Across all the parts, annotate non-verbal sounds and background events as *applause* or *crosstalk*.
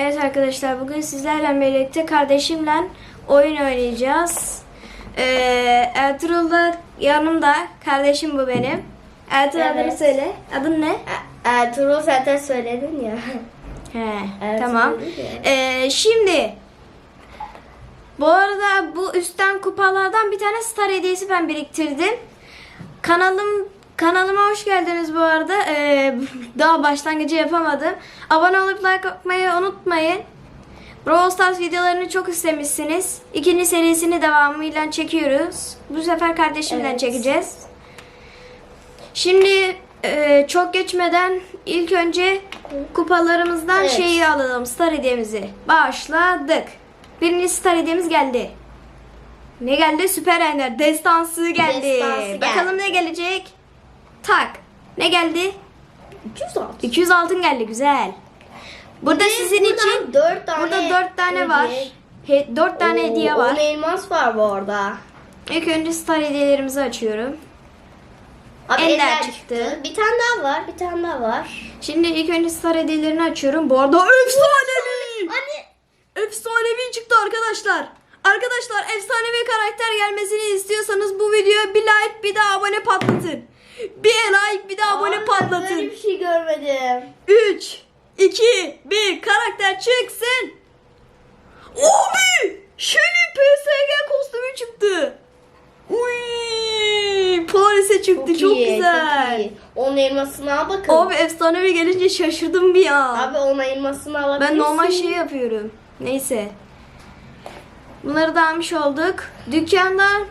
Evet arkadaşlar bugün sizlerle birlikte kardeşimle oyun oynayacağız. Ee, Ertuğrul da yanımda. Kardeşim bu benim. Ertuğrul adını Evet. söyle. Adın ne? Ertuğrul zaten söyledin ya. He, Evet, tamam. Ee, şimdi bu arada bu üstten kupalardan bir tane star hediyesi ben biriktirdim. Kanalım kanalıma hoş geldiniz bu arada. Ee, *laughs* daha başlangıcı yapamadım. Abone olup like atmayı unutmayın. Brawl Stars videolarını çok istemişsiniz. İkinci serisini devamıyla çekiyoruz. Bu sefer kardeşimle Evet. çekeceğiz. Şimdi e, çok geçmeden ilk önce kupalarımızdan Evet. şeyi alalım. Star hediyemizi. Başladık. Birinci star hediyemiz geldi. Ne geldi? Süper Ender. Destansı geldi. Destansı Bakalım geldi. ne gelecek? Tak. Ne geldi? 200 altın. 200 altın geldi. Güzel. Burada de sizin için dört tane burada 4 tane var. He, 4 tane Oo, hediye var. on elmas var bu arada. İlk önce star hediyelerimizi açıyorum. Abi Ender çıktı. çıktı. Bir tane daha var. Bir tane daha var. Şimdi ilk önce star hediyelerini açıyorum. Bu arada efsanevi! *laughs* Anne. Efsanevi çıktı arkadaşlar. Arkadaşlar efsanevi karakter gelmesini istiyorsanız bu videoya bir like bir de abone patlatın. *laughs* Bir like bir de abone Aa, patlatın. Böyle bir şey görmedim. 3, 2, 1 karakter çıksın. Abi! Shelly PSG kostümü çıktı. Uy! Paris'e çıktı çok, iyi, güzel. Çok iyi. Onun elmasını al bakın. Abi efsanevi gelince şaşırdım bir ya. Abi onun elmasını alabilirsin. ben normal şey yapıyorum. Neyse. Bunları da almış olduk. Dükkandan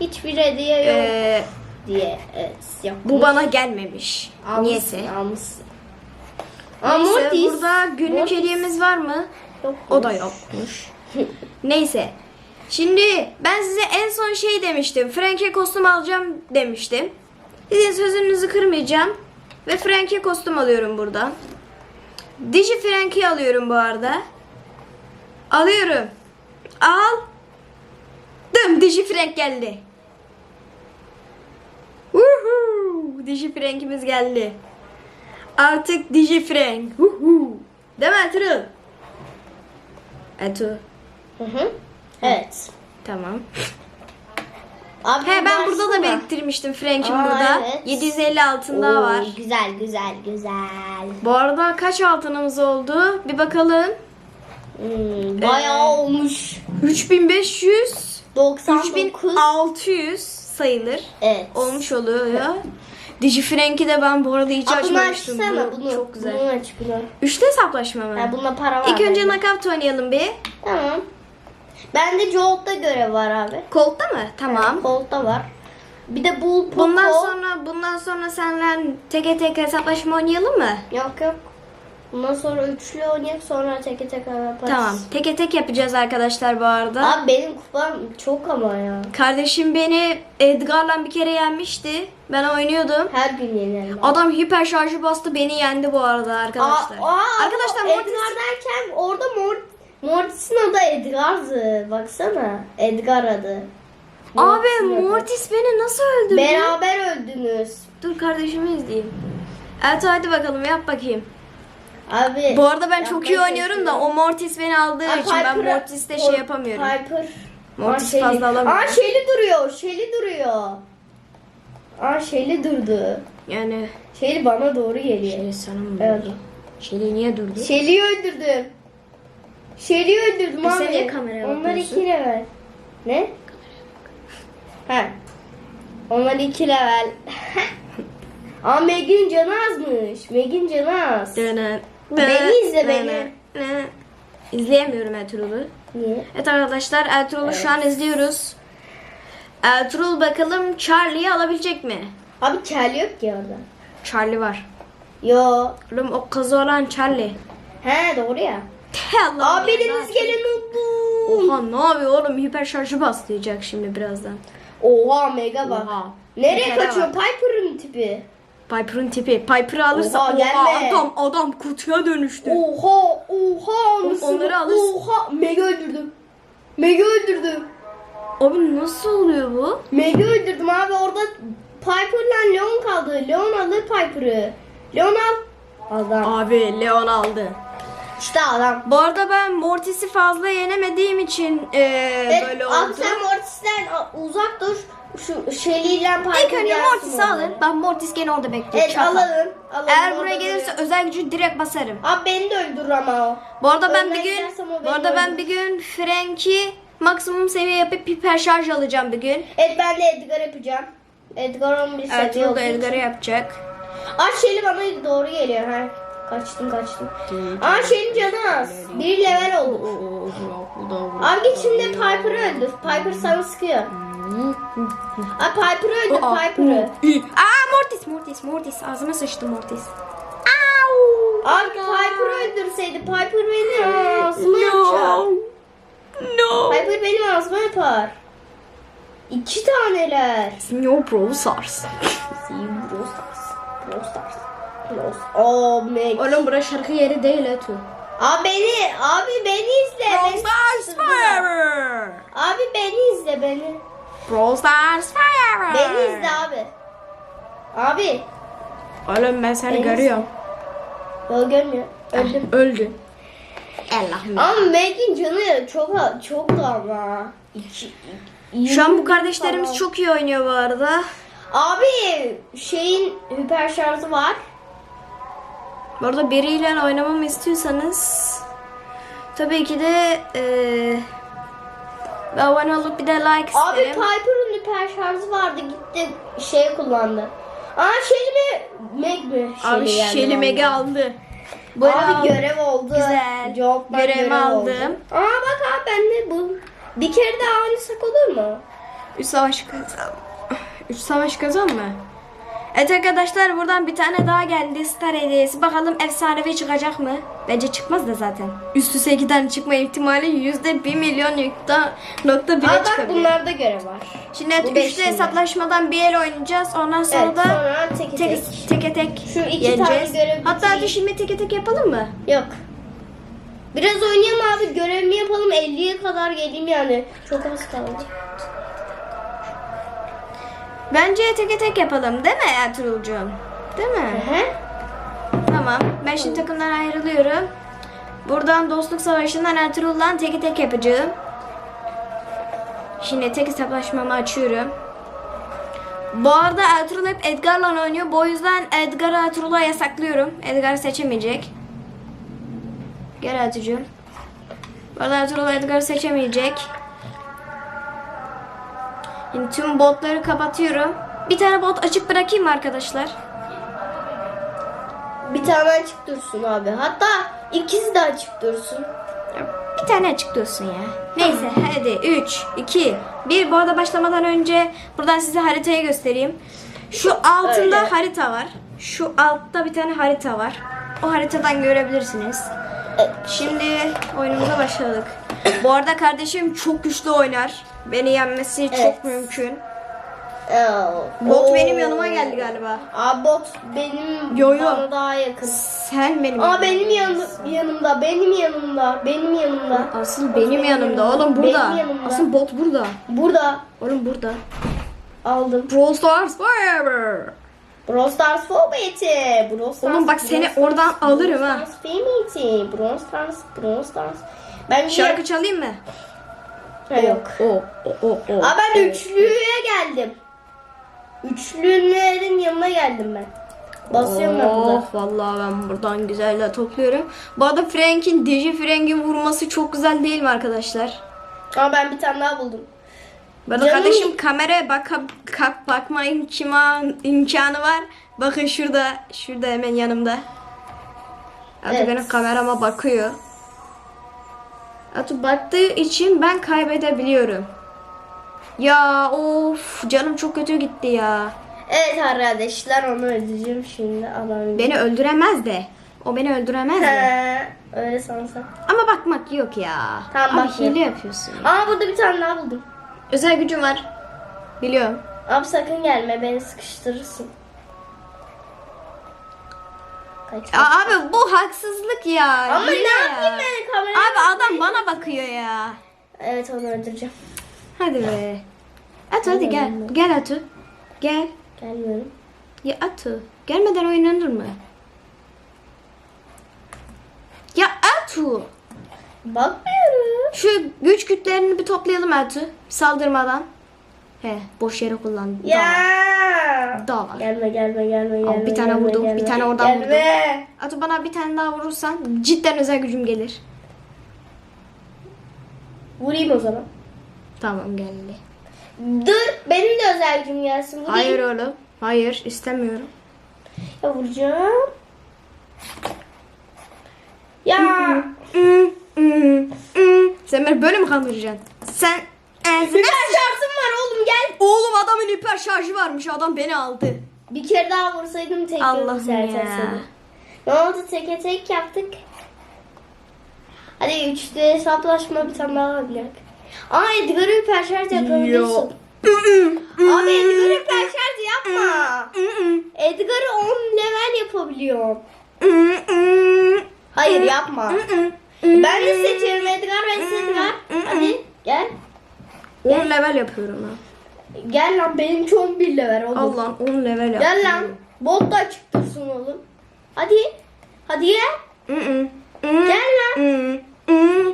Hiçbir hediye yok eee, diye. Yok. bu bana gelmemiş. Almışsın, Niyeyse. Almışsın. Neyse Mortis. burada günlük Mortis. hediyemiz var mı? Yok. O da yokmuş. *laughs* Neyse. Şimdi ben size en son şey demiştim. Frank'e kostüm alacağım demiştim. Sizin sözünüzü kırmayacağım. Ve Frank'e kostüm alıyorum buradan. Digi Frank'i alıyorum bu arada. Alıyorum. Al. Dım Digi Frank geldi. Woohoo! Digi Frank'imiz geldi. Artık Digi Frank. Woohoo! Değil mi Ertuğrul? Ertuğrul. Hı hı. Evet. Tamam. Abi He ben burada da biriktirmiştim Frank'im Aa, burada. evet. 750 altın daha Oo, var. Güzel güzel güzel. Bu arada kaç altınımız oldu? Bir bakalım. Hmm, bayağı Ee, olmuş. 3500 99. 3600 sayılır. Evet. Olmuş oluyor. Digi Frank'i de ben bu arada hiç Aa, bunu açmamıştım. açsana Bu bunu. çok güzel. Bunu aç bunu. Üçlü hesaplaşma mı? Ha, bunda para var. İlk önce bende. knockout oynayalım bir. Tamam. Bende Jolt'ta görev var abi. Colt'ta mı? Tamam. Colt'ta var. Bir de Bull Poco. Bundan sonra bundan sonra seninle teke tek hesaplaşma oynayalım mı? Yok yok. Bundan sonra üçlü oynayıp sonra teke tek yaparız. Tamam. Teke tek yapacağız arkadaşlar bu arada. Abi benim kupam çok ama ya. Kardeşim beni Edgar'la bir kere yenmişti. Ben oynuyordum. Her gün yenerim. Adam hiper şarjı bastı beni yendi bu arada arkadaşlar. Aa, aa, arkadaşlar Mortis Edgar derken orada Mort Mortis'in adı Edgar'dı. Baksana. Edgar adı. Abi Mortis'in adı. Mortis beni nasıl öldürdü? Beraber öldünüz. Dur kardeşimi izleyeyim. Evet hadi bakalım yap bakayım. Abi. Bu arada ben çok iyi oynuyorum da o. Mortis beni aldığı Aa, için ben Mortis'te şey yapamıyorum. Piper. Mortis Aa, fazla Shelly. alamıyorum. Aa Shelly duruyor. Shelly duruyor. Aa Shelly durdu. Yani Shelly bana doğru geliyor. Şeli sana mı Evet. durdu? Şeli niye durdu? Shelly'yi öldürdüm. Shelly'yi öldürdüm E abi. sen niye kameraya Onlar bakıyorsun? iki level. Ne? Ha. Onlar iki level. *laughs* Aa Meg'in canı azmış. Meg'in canı az. Dene, Beni izle, beni. ne. İzleyemiyorum Ertuğrul'u. Niye? Evet arkadaşlar Ertuğrul'u şu an izliyoruz. Ertuğrul bakalım Charlie'yi alabilecek mi? Abi kel yok ki orada. Charlie var. Yo. Oğlum o kızı olan Charlie. He doğru ya. Allah Abi biriniz gelin oldu. Oha ne yapıyor oğlum hiper şarjı bastıracak şimdi birazdan. Oha mega bak. Oha. Nereye Mega kaçıyor? Piper'ın tipi. Piper'ın tipi. Piper'ı alırsa Oha, gelme. adam adam kutuya dönüştü. Oha oha. Nasıl? onları alırsın. Oha. Mega öldürdüm. Mega öldürdüm. Abi nasıl oluyor bu? Mega öldürdüm abi orada Piper'la Leon kaldı. Leon alır Piper'ı. Leon al. Adam. Abi Leon aldı. İşte adam. Bu arada ben Mortis'i fazla yenemediğim için eee, Evet, böyle abi oldu. sen Mortis'ten uzak dur. Şu Shelly'yle Piper İlk önce Mortis'i alın. Ben Mortis gene orada bekliyor. Evet Çakal. alalım. alalım Eğer orada buraya gelirse duruyor. özel gücü direkt basarım. Abi beni de öldürür ama o. Bu arada ben Önden bir gün bu arada ben öldürür. bir gün Frank'i maksimum seviye yapıp hiper şarj alacağım bir gün. Evet ben de Edgar yapacağım. Edgar 11 seviye Ertuğrul olduğu da için. Edgar'ı yapacak. Aa Shelly bana doğru geliyor. Ha. Kaçtım kaçtım. Aa Shelly'nin canı az. Bir level oldu. Abi git şimdi Piper'ı öldür. Piper sana sıkıyor. Aa Piper'ı öldür Piper'ı. Aa Mortis Mortis Mortis ağzıma sıçtı Mortis. Au! Abi Piper'ı öldürseydi Piper benim ağzıma yapacak. No. Piper benim ağzıma yapar. İki taneler. Senior Brawl Stars. See Brawl Stars. Brawl Stars. Oh Meg. Oğlum bura şarkı yeri değil Etu. Abi beni, abi beni izle. Brawl Stars. Fire. Abi beni izle beni. Brawl Stars Fire. Beni izle abi. Abi. Oğlum ben seni Beni görüyorum. Yol görmüyor. Öldüm. Öldün. Allah'ım. Ama Meg'in canı çok çok da ama. İki, Şu an bu kardeşlerimiz falan. çok iyi oynuyor bu arada. Abi şeyin hiper şarjı var. Bu arada biriyle oynamamı istiyorsanız tabii ki de eee bir abone olup bir de like Abi isterim. Piper'ın hiper şarjı vardı gitti şey kullandı. Aa Shelly mi? Meg mi? Abi Shelly geldi Shelly. Meg'i aldı. Bu Abi aldı. görev oldu. Güzel. Görevimi görev oldu. aldım. Aa bak abi ben de bu. Bir kere daha oynasak olur mu? Üç savaş kazan. Üç savaş kazan mı? Evet arkadaşlar buradan bir tane daha geldi Star hediyesi. Bakalım efsanevi çıkacak mı? Bence çıkmaz da zaten. Üst üste iki tane çıkma ihtimali yüzde bir milyon nokta, nokta bire Aa bak çıkabilir. bunlarda görev var. Şimdi evet, Bu üçlü beşinde. hesaplaşmadan bir el oynayacağız. Ondan sonra Evet da sonra tek tek, tek. teke tek Şu iki tane görev Hatta bitireyim. hadi şimdi teke tek yapalım mı? Yok. Biraz oynayalım abi görevimi yapalım 50'ye kadar geleyim yani. Çok az kaldı. Bence teke tek yapalım değil mi Ertuğrul'cuğum? Değil mi? Hı hı. Tamam. Ben şimdi takımdan ayrılıyorum. Buradan dostluk savaşından Ertuğrul'la teke tek yapacağım. Şimdi tek hesaplaşmamı açıyorum. Bu arada Ertuğrul hep Edgar'la oynuyor. Bu yüzden Edgar'ı Ertuğrul'a yasaklıyorum. Edgar seçemeyecek. Gel Ertuğrul. Bu arada Ertuğrul Edgar'ı seçemeyecek. Şimdi tüm botları kapatıyorum. Bir tane bot açık bırakayım mı arkadaşlar? Bir tane açık dursun abi. Hatta ikisi de açık dursun. Bir tane açık dursun ya. Neyse hadi 3, 2, 1. Bu arada başlamadan önce buradan size haritayı göstereyim. Şu altında Öyle. harita var. Şu altta bir tane harita var. O haritadan görebilirsiniz. Şimdi oyunumuza başladık. Bu arada kardeşim çok güçlü oynar. Beni yenmesi Evet. çok mümkün. Oo. Bot benim yanıma geldi galiba. Aa bot benim Yo, yo. bana daha yakın. Sen benim Aa benim yanım, yanımda, benim yanımda, benim yanımda. Asıl benim yanımda oğlum burada. Benim yanımda. Asıl bot burada. Burada Oğlum burada. aldım. Brawl Stars forever. Brawl Stars Fobeti. Brawl Stars. Oğlum bak seni oradan alırım ha. Brawl Stars Femiti. Brawl Stars, Brawl Stars. Ben Şarkı çalayım mı? Ha, yok. O, o, o, o. Aa ben üçlüye geldim. Üçlülerin yanına geldim ben. Basıyorum ben burada. Oh vallahi ben buradan güzelle topluyorum. Bu arada Frank'in, Digi Frank'in vurması çok güzel değil mi arkadaşlar? Ama ben bir tane daha buldum. Bu arada Canım- kardeşim kameraya bak, bak, bakma imkanı, imkanı var. Bakın şurada, şurada hemen yanımda. Artık Evet. benim kamerama bakıyor. Artık baktığı için ben kaybedebiliyorum. Ya of canım çok kötü gitti ya. Evet arkadaşlar onu ödeyeceğim şimdi. Adam. Beni öldüremez de. O beni öldüremez de. He, öyle sansan. Ama bakmak yok ya. Tamam, Abi bakmıyorum. hile yapıyorsun. ya. Aa burada bir tane daha buldum. Özel gücüm var. Biliyorum. Abi sakın gelme beni sıkıştırırsın. Kaç. Ya abi bu haksızlık ya. Ama hile ne ya. yapayım ben kameraya? Abi adam bana bakıyor ya. Evet onu öldüreceğim. Hadi be. Atu hadi gel. Gel Atu. Gel. Gelmiyorum. Ya Atu. Gelmeden oynanır mı? Ya Atu. Bakmıyorum. Şu güç kütlerini bir toplayalım Ertuğ. Saldırmadan. He boş yere kullandım. Ya. Daha var. Gelme gelme gelme gelme. bir tane gelme, vurdum, gelme. bir tane oradan gelme. Atu bana bir tane daha vurursan cidden özel gücüm gelir. Vurayım o zaman. Tamam geldi. Dur benim de özel gücüm gelsin. Vurayım. Hayır oğlum. Hayır istemiyorum. Ya vuracağım. Ya. Sen beni böyle mi kandıracaksın? Sen e, Süper şansım var oğlum gel. Oğlum adamın hiper şarjı varmış. Adam beni aldı. Bir kere daha vursaydım tek Allah'ım ya. seni. Ne oldu teke tek yaptık. Hadi üçte hesaplaşma bir tane daha olacak. Aa Edgar'ı hiperşarj yapabiliyorsun. Abi Edgar'ı hiperşarj yapma. Edgar'ı 10 level yapabiliyorum. Hayır yapma. Ben de seçerim Edgar ben Edgar. Hadi gel. 10 level yapıyorum ha. Gel lan benimki 11 level oğlum. Allah 10 level yapıyorum. Gel lan. Bot da açık dursun oğlum. Hadi. Hadi gel. Gel lan.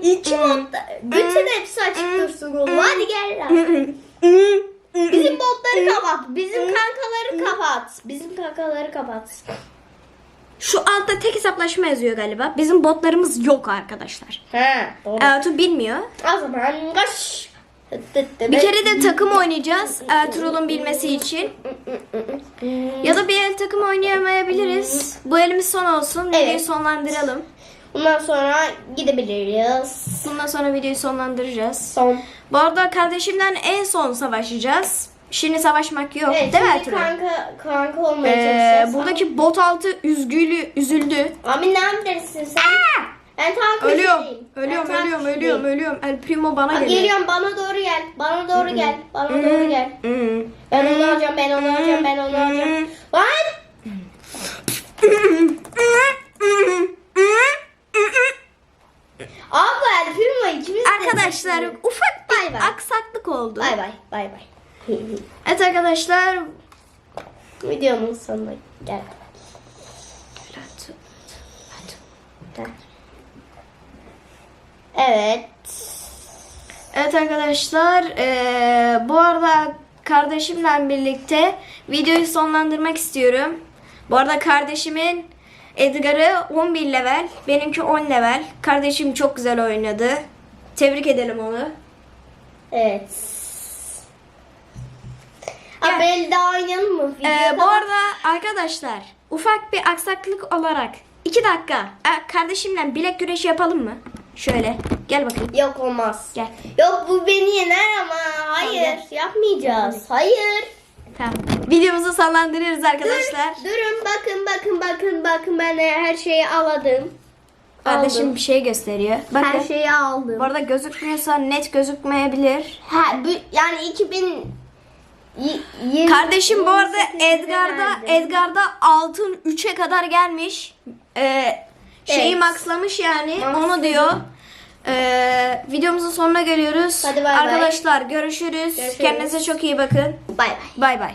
İki bot da. Bütün hepsi açık dursun oğlum. Hadi gel lan. Bizim botları kapat. Bizim kankaları kapat. Bizim kankaları kapat. Şu altta tek hesaplaşma yazıyor galiba. Bizim botlarımız yok arkadaşlar. He doğru. Ertuğ bilmiyor. O zaman kaç. Bir kere de takım oynayacağız Ertuğrul'un bilmesi için. Ya da bir el takım oynayamayabiliriz. Bu elimiz son olsun. Videoyu Evet. sonlandıralım. Bundan sonra gidebiliriz. Bundan sonra videoyu sonlandıracağız. Son. Bu arada kardeşimden en son savaşacağız. Şimdi savaşmak yok. Evet, Değil mi şimdi Ertuğrul? kanka, kanka olmaya Ee, çalışacağız. buradaki bot altı üzgülü, üzüldü. Abi ne yapıyorsun sen? Ben tam Ölüyorum. köşedeyim. Ölüyorum, Ben tam ölüyorum, köşedeyim. ölüyorum, ölüyorum. El Primo bana Abi geliyor. geliyorum bana doğru gel. Bana doğru gel. Bana doğru gel. Ben onu alacağım, ben onu alacağım, ben onu alacağım. Lan! Abi El Primo ikimiz de Arkadaşlar ufak bir Bay bay. aksaklık oldu. Bay bay, bay bay. Evet arkadaşlar. Videonun sonuna gel. Evet. Evet arkadaşlar eee, bu arada kardeşimle birlikte videoyu sonlandırmak istiyorum. Bu arada kardeşimin Edgar'ı 11 level, benimki 10 level. Kardeşim çok güzel oynadı. Tebrik edelim onu. Evet. Abi el daha oynayalım mı? Eee, Video bu arada arkadaşlar ufak bir aksaklık olarak 2 dakika e, kardeşimle bilek güreşi yapalım mı? Şöyle gel bakayım. Yok olmaz. Gel. Yok bu beni yener ama hayır Tamam, yapmayacağız. Hayır. Tamam. Videomuzu sonlandırıyoruz arkadaşlar. Dur, durun bakın bakın bakın bakın ben her şeyi aladım. Kardeşim Aldım. bir şey gösteriyor. Bakın. Her şeyi aldım. Bu arada gözükmüyorsa net gözükmeyebilir. Ha, bu, yani 2000 y- yirmi- Kardeşim bu arada 28'de Edgar'da verdim. Edgar'da altın 3'e kadar gelmiş. Ee, şeyi maxlamış yani. Maxladı. Onu diyor. Ee, videomuzun sonuna geliyoruz. Hadi bay bay. Arkadaşlar görüşürüz. Görüşürüz. Kendinize çok iyi bakın. Bay bay. Bay bay.